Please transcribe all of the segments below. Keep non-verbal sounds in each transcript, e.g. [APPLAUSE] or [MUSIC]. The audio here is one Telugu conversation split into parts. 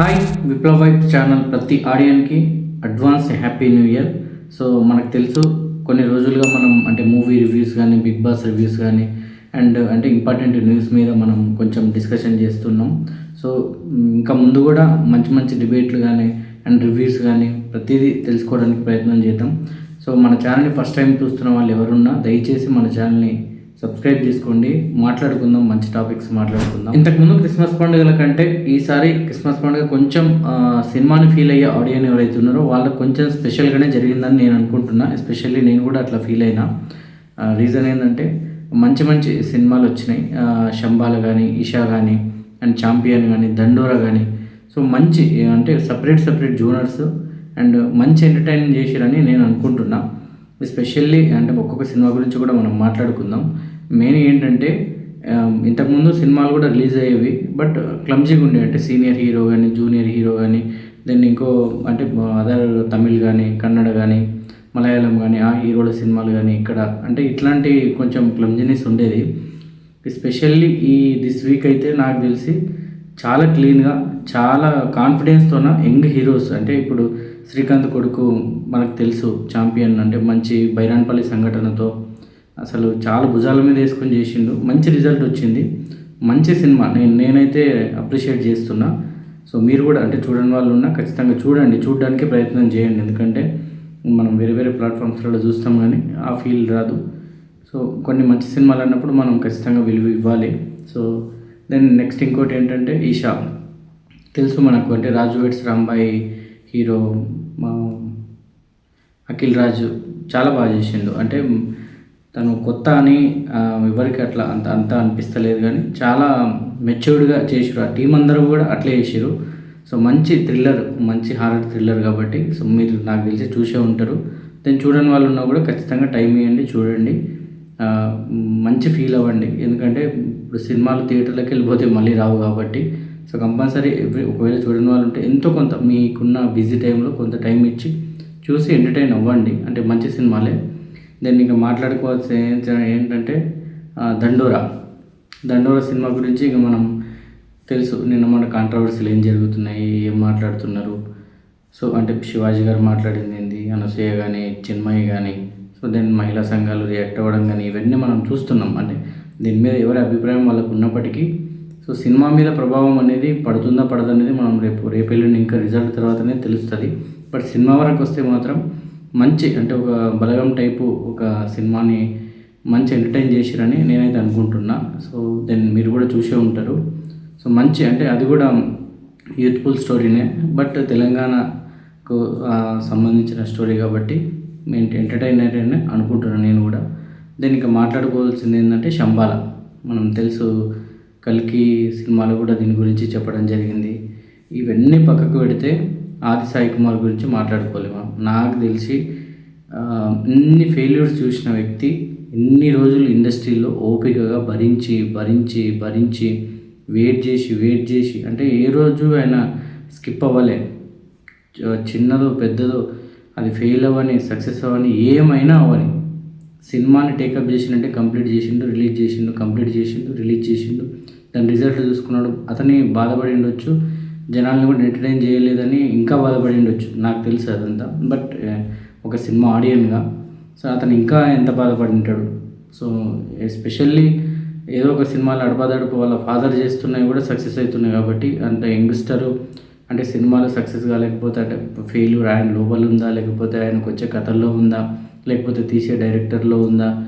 హాయ్ విప్లవ్ వైబ్ ఛానల్ ప్రతి ఆడియన్కి advance happy new year so మనకు తెలుసు కొన్ని రోజులుగా మనం అంటే మూవీ రివ్యూస్ కానీ బిగ్ బాస్ రివ్యూస్ కానీ అండ్ అంటే ఇంపార్టెంట్ న్యూస్ మీద మనం కొంచెం డిస్కషన్ చేస్తున్నాం. సో ఇంకా ముందు కూడా మంచి మంచి డిబేట్లు కానీ అండ్ రివ్యూస్ కానీ ప్రతిదీ తెలుసుకోవడానికి ప్రయత్నం చేద్దాం. సో మన ఛానల్ని ఫస్ట్ టైం చూస్తున్న వాళ్ళు ఎవరున్నా దయచేసి మన ఛానల్ని సబ్స్క్రైబ్ చేసుకోండి. మాట్లాడుకుందాం. మంచి టాపిక్స్ మాట్లాడుకుందాం. ఇంతకుముందు క్రిస్మస్ పండుగల కంటే ఈసారి క్రిస్మస్ పండుగ కొంచెం సినిమాని ఫీల్ అయ్యే ఆడియన్ ఎవరైతే ఉన్నారో వాళ్ళకి కొంచెం స్పెషల్గానే జరిగిందని నేను అనుకుంటున్నా. ఎస్పెషల్లీ నేను కూడా అట్లా ఫీల్ అయినా. రీజన్ ఏంటంటే మంచి మంచి సినిమాలు వచ్చినాయి. శంబాల కానీ ఈషా కానీ అండ్ ఛాంపియన్ కానీ దండోరా కానీ సో మంచి అంటే సపరేట్ సపరేట్ జోనర్స్ అండ్ మంచి ఎంటర్టైన్మెంట్ చేసిరని నేను అనుకుంటున్నా. ఎస్పెషల్లీ అంటే ఒక్కొక్క సినిమా గురించి కూడా మనం మాట్లాడుకుందాం. మెయిన్ ఏంటంటే ఇంతకుముందు సినిమాలు కూడా రిలీజ్ అయ్యేవి బట్ క్లమ్జీగా ఉండే అంటే సీనియర్ హీరో కానీ జూనియర్ హీరో కానీ దెన్ ఇంకో అంటే అదర్ తమిళ్ కానీ కన్నడ కానీ మలయాళం కానీ ఆ హీరోల సినిమాలు కానీ ఇక్కడ అంటే ఇట్లాంటి కొంచెం క్లమ్జీనెస్ ఉండేది. ఎస్పెషల్లీ ఈ దిస్ వీక్ అయితే నాకు తెలిసి చాలా క్లీన్గా చాలా కాన్ఫిడెన్స్తోన యంగ్ హీరోస్ అంటే ఇప్పుడు శ్రీకాంత్ కొడుకు మనకు తెలుసు ఛాంపియన్ అంటే మంచి బైరాన్పల్లి సంఘటనతో అసలు చాలా భుజాల మీద వేసుకొని చేసిండు. మంచి రిజల్ట్ వచ్చింది. మంచి సినిమా. నేను నేనైతే అప్రిషియేట్ చేస్తున్నా. సో మీరు కూడా అంటే చూడని వాళ్ళు ఉన్నా ఖచ్చితంగా చూడండి. చూడడానికి ప్రయత్నం చేయండి. ఎందుకంటే మనం వేరే వేరే ప్లాట్ఫామ్స్లలో చూస్తాం కానీ ఆ ఫీల్ రాదు. సో కొన్ని మంచి సినిమాలు అన్నప్పుడు మనం ఖచ్చితంగా విలువ ఇవ్వాలి. సో దెన్ నెక్స్ట్ ఇంకోటి ఏంటంటే ఈషా. తెలుసు మనకు అంటే రాజు వెట్స్ రాంబాయి హీరో మా అఖిల్ రాజు చాలా బాగా చేసిండు. అంటే తను కొత్త అని ఎవరికి అట్లా అంత అంత అనిపిస్తలేదు కానీ చాలా మెచ్యూర్డ్గా చేసిరు ఆ టీం అందరూ కూడా అట్లే చేసిరు సో మంచి థ్రిల్లర్ మంచి హారర్ థ్రిల్లర్ కాబట్టి సో మీరు నాకు తెలిసి చూసే ఉంటారు. దెన్ చూడని వాళ్ళు ఉన్నా కూడా ఖచ్చితంగా టైం ఇవ్వండి చూడండి. మంచి ఫీల్ అవ్వండి. ఎందుకంటే ఇప్పుడు సినిమాలు థియేటర్లోకి వెళ్ళిపోతే మళ్ళీ రావు కాబట్టి. సో కంపల్సరీ ఎవ్రీ ఒకవేళ చూడని వాళ్ళు ఉంటే ఎంతో కొంత మీకున్న బిజీ టైంలో కొంత టైం ఇచ్చి చూసి ఎంటర్టైన్ అవ్వండి. అంటే మంచి సినిమాలే. దెన్ ఇంకా మాట్లాడుకోవాల్సిన ఏంటంటే దండోరా. దండోరా సినిమా గురించి ఇక మనం తెలుసు. నిన్న మన కాంట్రవర్సీలు ఏం జరుగుతున్నాయి ఏం మాట్లాడుతున్నారు. సో అంటే శివాజీ గారు మాట్లాడింది ఏంది అనసూయ కానీ చిన్మయ్య కానీ సో దెన్ మహిళా సంఘాలు రియాక్ట్ అవ్వడం కానీ ఇవన్నీ మనం చూస్తున్నాం. అంటే దీని మీద ఎవరి అభిప్రాయం వాళ్ళకు ఉన్నప్పటికీ సో సినిమా మీద ప్రభావం అనేది పడుతుందా పడదనేది మనం రేపు రేపు వెళ్ళిన ఇంకా రిజల్ట్ తర్వాతనే తెలుస్తుంది. బట్ సినిమా వరకు వస్తే మాత్రం మంచి అంటే ఒక బలగం టైపు ఒక సినిమాని మంచి ఎంటర్టైన్ చేసిరని నేనైతే అనుకుంటున్నా. సో దెన్ మీరు కూడా చూసే ఉంటారు. సో మంచి అంటే అది కూడా యూత్ఫుల్ స్టోరీనే బట్ తెలంగాణకు సంబంధించిన స్టోరీ కాబట్టి మేము ఎంటర్టైనర్ అని అనుకుంటున్నాను నేను కూడా. దెన్ ఇంకా మాట్లాడుకోవాల్సింది ఏంటంటే శంబాల. మనం తెలుసు కల్కి సినిమాలు కూడా దీని గురించి చెప్పడం జరిగింది. ఇవన్నీ పక్కకు పెడితే ఆది సాయి కుమార్ గురించి మాట్లాడుకోలేము. నాకు తెలిసి ఇన్ని ఫెయిల్యూర్స్ చూసిన వ్యక్తి ఇన్ని రోజులు ఇండస్ట్రీలో ఓపికగా భరించి భరించి భరించి వెయిట్ చేసి వెయిట్ చేసి అంటే ఏ రోజు ఆయన స్కిప్ అవ్వలే. చిన్నదో పెద్దదో అది ఫెయిల్ అవ్వని సక్సెస్ అవ్వని ఏమైనా అవ్వని. సినిమాని టేకప్ చేసిండంటే కంప్లీట్ చేసిండు రిలీజ్ చేసిండు కంప్లీట్ చేసిండు రిలీజ్ చేసిండు. దాని రిజల్ట్ చూసుకున్నాడు. అతని బాధపడి ఉండొచ్చు. జనాల్ని కూడా ఎంటర్టైన్ చేయలేదని ఇంకా బాధపడి ఉండొచ్చు. నాకు తెలుసు అదంతా. బట్ eh, ఒక సినిమా ఆడియన్గా సో అతను ఇంకా ఎంత బాధపడి ఉంటాడు. సో ఎస్పెషల్లీ ఏదో ఒక సినిమాలు అడపాదడుపు వాళ్ళ ఫాదర్ చేస్తున్నాయి కూడా సక్సెస్ అవుతున్నాయి కాబట్టి అంత యంగ్స్టరు అంటే సినిమాలో సక్సెస్ కాలేకపోతే అంటే ఫెయిల్యూర్ ఆయన లోపల ఉందా? లేకపోతే ఆయనకు వచ్చే కథల్లో ఉందా? లేకపోతే తీసే డైరెక్టర్లో ఉందా?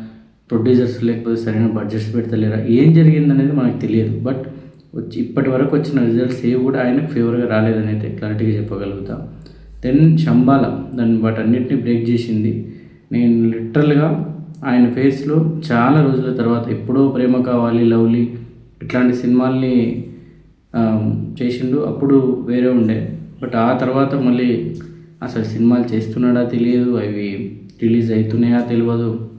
ప్రొడ్యూసర్స్ లేకపోతే సరైన బడ్జెట్స్ పెడతలేరా? ఏం జరిగిందనేది మనకు తెలియదు. బట్ వచ్చి ఇప్పటి వరకు వచ్చిన రిజల్ట్స్ ఏవి కూడా ఆయనకు ఫేవర్గా రాలేదని అయితే క్లారిటీగా చెప్పగలుగుతా. దెన్ శంబాల దాన్ని వాటన్నిటిని బ్రేక్ చేసింది. నేను లిటరల్గా ఆయన ఫేస్లో చాలా రోజుల తర్వాత ఎప్పుడో ప్రేమ కావాలి లవ్లీ ఇట్లాంటి సినిమాల్ని చేసిండు. అప్పుడు వేరే ఉండే. బట్ ఆ తర్వాత మళ్ళీ అసలు సినిమాలు చేస్తున్నాడా తెలియదు. అవి రిలీజ్ అవుతున్నాయా తెలియదు.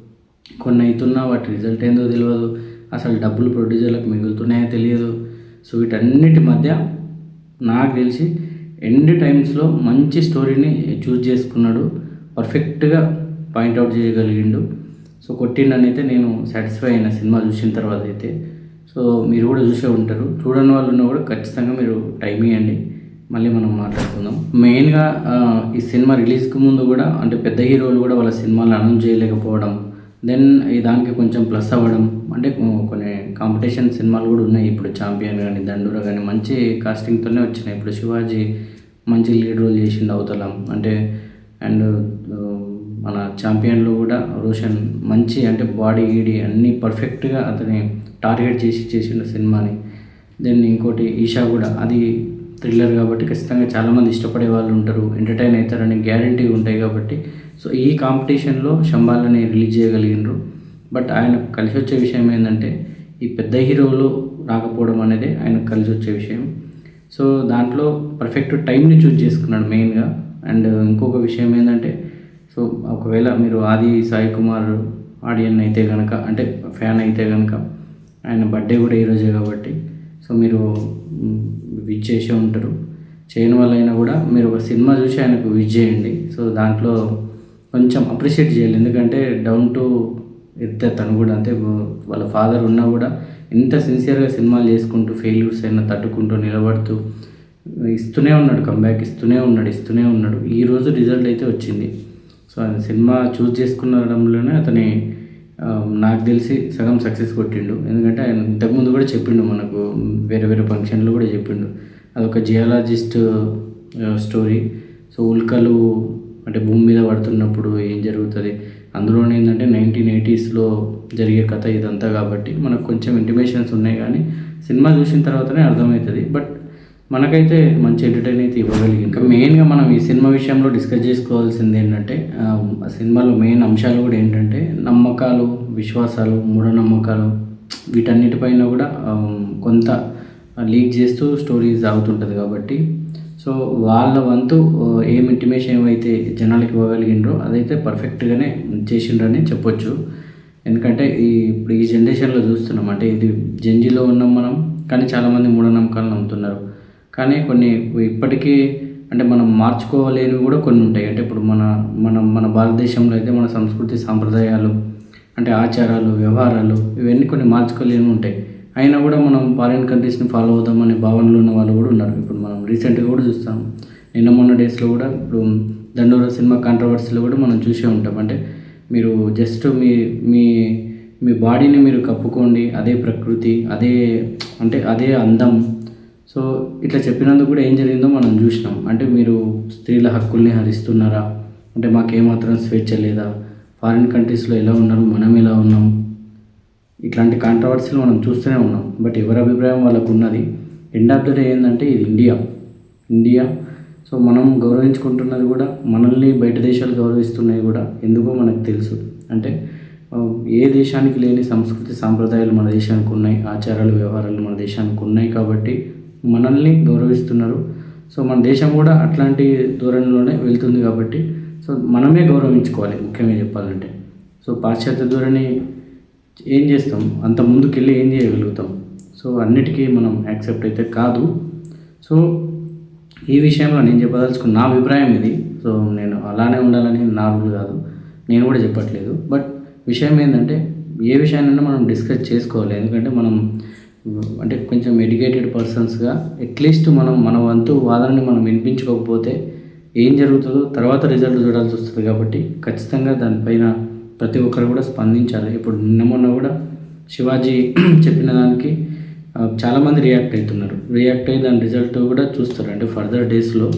కొన్ని అవుతున్నా వాటి రిజల్ట్ ఏందో తెలియదు. అసలు డబ్బులు ప్రొడ్యూసర్లకు మిగులుతున్నాయా తెలియదు. సో వీటన్నిటి మధ్య నాకు తెలిసి ఎండ్ టైమ్స్లో మంచి స్టోరీని చూస్ చేసుకున్నాడు. పర్ఫెక్ట్గా పాయింట్అవుట్ చేయగలిగిండు. సో కొట్టిండని అయితే నేను సాటిస్ఫై అయిన సినిమా చూసిన తర్వాత అయితే. సో మీరు కూడా చూసే ఉంటారు. చూడని వాళ్ళు ఉన్నా కూడా ఖచ్చితంగా మీరు టైం ఇవ్వండి మళ్ళీ మనం మాట్లాడుకుందాం. మెయిన్గా ఈ సినిమా రిలీజ్కి ముందు కూడా అంటే పెద్ద హీరోలు కూడా వాళ్ళ సినిమాలు అనౌన్స్ చేయలేకపోవడం. దెన్ దానికి కొంచెం ప్లస్ అవ్వడం. అంటే కొన్ని కాంపిటీషన్ సినిమాలు కూడా ఉన్నాయి. ఇప్పుడు ఛాంపియన్ కానీ దండూర కానీ మంచి కాస్టింగ్తోనే వచ్చినాయి. ఇప్పుడు శివాజీ మంచి లీడ్ రోల్ చేసిండు అవతల. అంటే అండ్ uh, మన ఛాంపియన్లో కూడా రోషన్ మంచి అంటే బాడీ గీడీ అన్నీ పర్ఫెక్ట్గా అతని టార్గెట్ చేసి చేసిండు సినిమాని. దెన్ ఇంకోటి ఈషా కూడా అది థ్రిల్లర్ కాబట్టి ఖచ్చితంగా చాలామంది ఇష్టపడే వాళ్ళు ఉంటారు. ఎంటర్టైన్ అవుతారని గ్యారంటీ ఉంటాయి కాబట్టి. సో ఈ కాంపిటీషన్లో శంబాలని రిలీజ్ చేయగలిగినారు బట్ ఆయన కలిసి వచ్చే విషయం ఏంటంటే ఈ పెద్ద హీరోలు రాకపోవడం అనేది ఆయన కలిసి వచ్చే విషయం. సో దాంట్లో పర్ఫెక్ట్ టైంని చూజ్ చేసుకున్నాడు మెయిన్గా అండ్ ఇంకొక విషయం ఏంటంటే సో ఒకవేళ మీరు ఆది సాయి కుమార్ ఆడియన్ అయితే కనుక అంటే ఫ్యాన్ అయితే కనుక ఆయన బర్త్డే కూడా ఈరోజే కాబట్టి సో మీరు విజ్ చేసే ఉంటారు. చేయని వాళ్ళైనా కూడా మీరు ఒక సినిమా చూసి ఆయనకు విజ్ చేయండి. సో దాంట్లో కొంచెం అప్రిషియేట్ చేయాలి. ఎందుకంటే డౌన్ టు ఎర్త్ తను కూడా అంటే వాళ్ళ ఫాదర్ ఉన్నా కూడా ఇంత సిన్సియర్గా సినిమాలు చేసుకుంటూ ఫెయిల్యూర్స్ అయినా తట్టుకుంటూ నిలబడుతూ ఇస్తూనే ఉన్నాడు కంబ్యాక్ ఇస్తూనే ఉన్నాడు ఇస్తూనే ఉన్నాడు. ఈ రోజు రిజల్ట్ అయితే వచ్చింది. సో ఆయన సినిమా చూస్ చేసుకున్నడంలోనే అతని um, నాకు తెలిసి సగం సక్సెస్ కొట్టిండు. ఎందుకంటే ఆయన ఇంతకుముందు కూడా చెప్పిండు మనకు వేరే వేరే ఫంక్షన్లో కూడా చెప్పిండు. అదొక జియాలజిస్ట్ స్టోరీ సో ఉల్కలు అంటే భూమి మీద పడుతున్నప్పుడు ఏం జరుగుతుంది? అందులోనే ఏంటంటే నైన్టీన్ ఎయిటీస్లో జరిగే కథ ఇదంతా కాబట్టి మనకు కొంచెం ఇంటిమేషన్స్ ఉన్నాయి కానీ సినిమా చూసిన తర్వాతనే అర్థమవుతుంది. బట్ మనకైతే మంచి ఎంటర్టైన్ అయితే ఇవ్వగలిగింది. ఇంకా మెయిన్గా మనం ఈ సినిమా విషయంలో డిస్కస్ చేసుకోవాల్సింది ఏంటంటే సినిమాలో మెయిన్ అంశాలు కూడా ఏంటంటే నమ్మకాలు విశ్వాసాలు మూఢనమ్మకాలు వీటన్నిటిపైన కూడా కొంత లీక్ చేస్తూ స్టోరీస్ సాగుతుంటుంది కాబట్టి సో వాళ్ళ వంతు ఏం ఇంటిమేషన్ ఏమైతే జనాలకి ఇవ్వగలిగినరో అదైతే పర్ఫెక్ట్గానే చేసిండ్రని చెప్పొచ్చు. ఎందుకంటే ఈ ఇప్పుడు ఈ జనరేషన్లో చూస్తున్నాం అంటే ఇది జంజీలో ఉన్నాం మనం కానీ చాలామంది మూఢనమ్మకాలు నమ్ముతున్నారు. కానీ కొన్ని ఇప్పటికీ అంటే మనం మార్చుకోలేనివి కూడా కొన్ని ఉంటాయి. అంటే ఇప్పుడు మన మన మన భారతదేశంలో అయితే మన సంస్కృతి సాంప్రదాయాలు అంటే ఆచారాలు వ్యవహారాలు ఇవన్నీ కొన్ని మార్చుకోలేనివి ఉంటాయి. అయినా కూడా మనం ఫారిన్ కంట్రీస్ని ఫాలో అవుదామనే భావనలో ఉన్న వాళ్ళు కూడా ఉన్నారు. ఇప్పుడు మనం రీసెంట్గా కూడా చూస్తాం. నిన్న మొన్న డేస్లో కూడా ఇప్పుడు దండోర సినిమా కాంట్రవర్సీలో కూడా మనం చూసే ఉంటాం. అంటే మీరు జస్ట్ మీ మీ మీ బాడీని మీరు కప్పుకోండి అదే ప్రకృతి అదే అంటే అదే అందం. సో ఇట్లా చెప్పినందుకు కూడా ఏం జరిగిందో మనం చూసినాం. అంటే మీరు స్త్రీల హక్కుల్ని హరిస్తున్నారా? అంటే మాకేమాత్రం స్వేచ్ఛ లేదా? ఫారిన్ కంట్రీస్లో ఎలా ఉన్నారు? మనం ఎలా ఉన్నాం? ఇట్లాంటి కాంట్రవర్సీలు మనం చూస్తూనే ఉన్నాం. బట్ ఎవరి అభిప్రాయం వాళ్ళకు ఉన్నది? ఎండ్ ఆఫ్ ద డే ఏంటంటే ఇది ఇండియా ఇండియా సో మనం గౌరవించుకుంటున్నది కూడా మనల్ని బయట దేశాలు గౌరవిస్తున్నాయి కూడా ఎందుకో మనకు తెలుసు. అంటే ఏ దేశానికి లేని సంస్కృతి సాంప్రదాయాలు మన దేశానికి ఉన్నాయి ఆచారాలు వ్యవహారాలు మన దేశానికి ఉన్నాయి కాబట్టి మనల్ని గౌరవిస్తున్నారు. సో మన దేశం కూడా అట్లాంటి ధోరణిలోనే వెళ్తుంది కాబట్టి సో మనమే గౌరవించుకోవాలి ముఖ్యంగా చెప్పాలంటే. సో పాశ్చాత్య ధోరణి ఏం చేస్తాం? అంత ముందుకెళ్ళి ఏం చేయగలుగుతాం? సో అన్నిటికీ మనం యాక్సెప్ట్ అయితే కాదు. సో ఈ విషయంలో నేను చెప్పదలుచుకున్న నా అభిప్రాయం ఇది. సో నేను అలానే ఉండాలని నా రూల్ కాదు. నేను కూడా చెప్పట్లేదు. బట్ విషయం ఏంటంటే ఏ విషయాన్నైనా మనం డిస్కస్ చేసుకోవాలి. ఎందుకంటే మనం అంటే కొంచెం ఎడ్యుకేటెడ్ పర్సన్స్గా అట్లీస్ట్ మనం మన వంతు వాదనని మనం వినిపించుకోకపోతే ఏం జరుగుతుందో తర్వాత రిజల్ట్ చూడాల్సి వస్తుంది కాబట్టి ఖచ్చితంగా దానిపైన ప్రతి ఒక్కరు కూడా స్పందించాలి. ఇప్పుడు నిన్న మొన్న కూడా శివాజీ [CLEARS THROAT] చెప్పిన దానికి చాలామంది రియాక్ట్ అవుతున్నారు. రియాక్ట్ అయ్యి దాని రిజల్ట్ కూడా చూస్తారు. అంటే ఫర్దర్ డేస్లో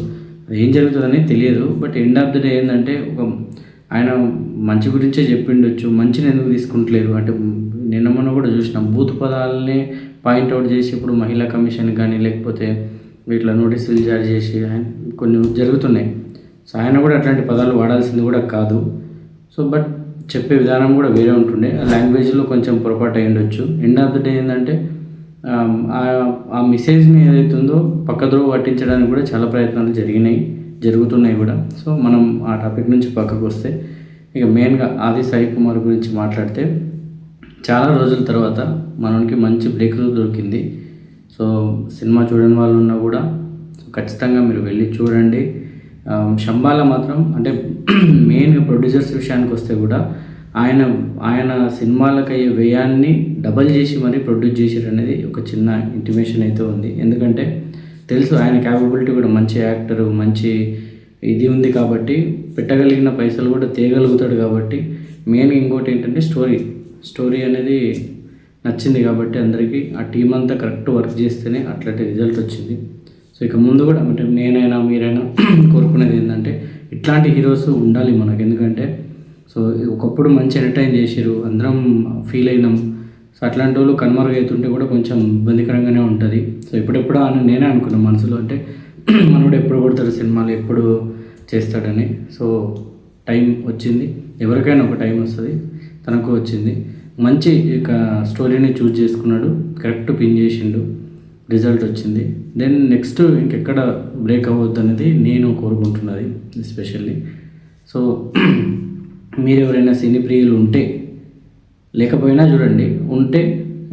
అది ఏం జరుగుతుందని తెలియదు. But end of the day ఏంటంటే ఒక ఆయన మంచి గురించే చెప్పిండొచ్చు. మంచిని ఎందుకు తీసుకుంటలేరు? అంటే నిన్న మొన్న కూడా చూసినాం. బూత్ పదాలని పాయింట్అవుట్ చేసి ఇప్పుడు మహిళా కమిషన్ కానీ లేకపోతే వీటిలో నోటీసులు జారీ చేసి ఆయన- కొన్ని జరుగుతున్నాయి. సో ఆయన కూడా అట్లాంటి పదాలు వాడాల్సింది కూడా కాదు. సో బట్ చెప్పే విధానం కూడా వేరే ఉంటుండే. ఆ లాంగ్వేజ్లో కొంచెం పొరపాటు అయి ఉండొచ్చు. ఎండ్ ఆఫ్ ద డే ఏంటంటే ఆ- ఆ మెసేజ్ని ఏదైతుందో పక్కద్రోవ పట్టించడానికి కూడా చాలా ప్రయత్నాలు జరిగినాయి జరుగుతున్నాయి కూడా. సో మనం ఆ టాపిక్ నుంచి పక్కకు వస్తే ఇక మెయిన్గా ఆది సాయి కుమార్ గురించి మాట్లాడితే చాలా రోజుల తర్వాత మనకి మంచి బ్రేక్ దొరికింది. సో సినిమా చూడని వాళ్ళు ఉన్నా కూడా ఖచ్చితంగా మీరు వెళ్ళి చూడండి. శంబాల మాత్రం అంటే మెయిన్గా ప్రొడ్యూసర్స్ విషయానికి వస్తే కూడా ఆయన ఆయన సినిమాలకు అయ్యే వ్యయాన్ని డబల్ చేసి మరీ ప్రొడ్యూస్ చేసారు అనేది ఒక చిన్న ఇంటిమేషన్ అయితే ఉంది. ఎందుకంటే తెలుసు ఆయన క్యాపబిలిటీ కూడా మంచి యాక్టర్ మంచి ఇది ఉంది కాబట్టి పెట్టగలిగిన పైసలు కూడా తేయగలుగుతాడు కాబట్టి మెయిన్ ఇంకోటి ఏంటంటే స్టోరీ. స్టోరీ అనేది నచ్చింది కాబట్టి అందరికీ ఆ టీం అంతా కరెక్ట్ వర్క్ చేస్తేనే అట్లాంటి రిజల్ట్ వచ్చింది. సో ఇక ముందు కూడా అంటే నేనైనా మీరైనా [CLEARS THROAT] కోరుకునేది ఏంటంటే ఇట్లాంటి హీరోస్ ఉండాలి మనకు. ఎందుకంటే సో ఒకప్పుడు మంచి ఎంటర్టైన్ చేసారు అందరం ఫీల్ అయినాం. సో అట్లాంటి వాళ్ళు కనుమరుగవుతుంటే కూడా కొంచెం ఇబ్బందికరంగానే ఉంటుంది. సో ఎప్పుడెప్పుడు అని నేనే అనుకున్నాను మనసులో. అంటే [CLEARS THROAT] మనోడు ఎప్పుడు కొడతాడు సినిమాలు ఎప్పుడు చేస్తాడని. సో టైం వచ్చింది. ఎవరికైనా ఒక టైం వస్తుంది. తనకు వచ్చింది. మంచి ఇక స్టోరీని చూజ్ చేసుకున్నాడు. కరెక్ట్ పిన్ చేసిండు. రిజల్ట్ వచ్చింది. దెన్ నెక్స్ట్ ఇంకెక్కడ బ్రేక్ అవ్వద్దు అనేది నేను కోరుకుంటున్నది ఎస్పెషల్లీ సో మీరు ఎవరైనా సినీ ప్రియులు ఉంటే లేకపోయినా చూడండి ఉంటే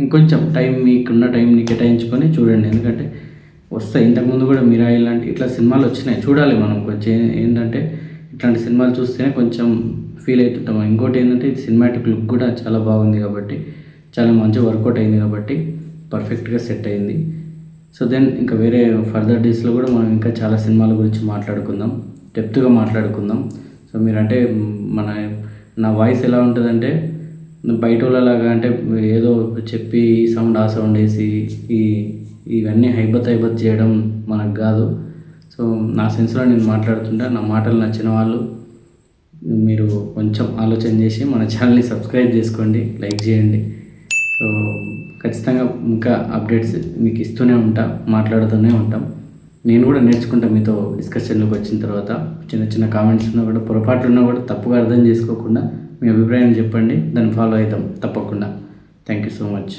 ఇంకొంచెం టైం మీకున్న టైంని కేటాయించుకొని చూడండి. ఎందుకంటే వస్తాయి ఇంతకుముందు కూడా మీరా ఇలాంటి ఇట్లా సినిమాలు వచ్చినాయి. చూడాలి మనం కొంచెం ఏంటంటే ఇట్లాంటి సినిమాలు చూస్తేనే కొంచెం ఫీల్ అవుతుంటాం. ఇంకోటి ఏంటంటే సినిమాటిక్ లుక్ కూడా చాలా బాగుంది కాబట్టి చాలా మంచి వర్కౌట్ అయింది కాబట్టి పర్ఫెక్ట్గా సెట్ అయింది. సో దెన్ ఇంకా వేరే ఫర్దర్ డేస్లో కూడా మనం ఇంకా చాలా సినిమాల గురించి మాట్లాడుకుందాం. డెప్త్గా మాట్లాడుకుందాం. సో మీరంటే మన నా వాయిస్ ఎలా ఉంటుందంటే బయట వాళ్ళలాగా అంటే ఏదో చెప్పి ఈ సౌండ్ ఆ సౌండ్ వేసి ఈ ఇవన్నీ హైబత్ హైబత్ చేయడం మనకు కాదు. సో నా సెన్స్లో నేను మాట్లాడుతుంటా. నా మాటలు నచ్చిన వాళ్ళు మీరు కొంచెం ఆలోచన చేసి మన ఛానల్ని సబ్స్క్రైబ్ చేసుకోండి లైక్ చేయండి. సో ఖచ్చితంగా ఇంకా అప్డేట్స్ మీకు ఇస్తూనే ఉంటా మాట్లాడుతూనే ఉంటాం. నేను కూడా నేర్చుకుంటా మీతో డిస్కషన్లోకి వచ్చిన తర్వాత. చిన్న చిన్న కామెంట్స్ ఉన్నా కూడా పొరపాట్లు ఉన్నా కూడా తప్పుగా అర్థం చేసుకోకుండా మీ అభిప్రాయం చెప్పండి దాన్ని ఫాలో అవుతాం తప్పకుండా. Thank you so much.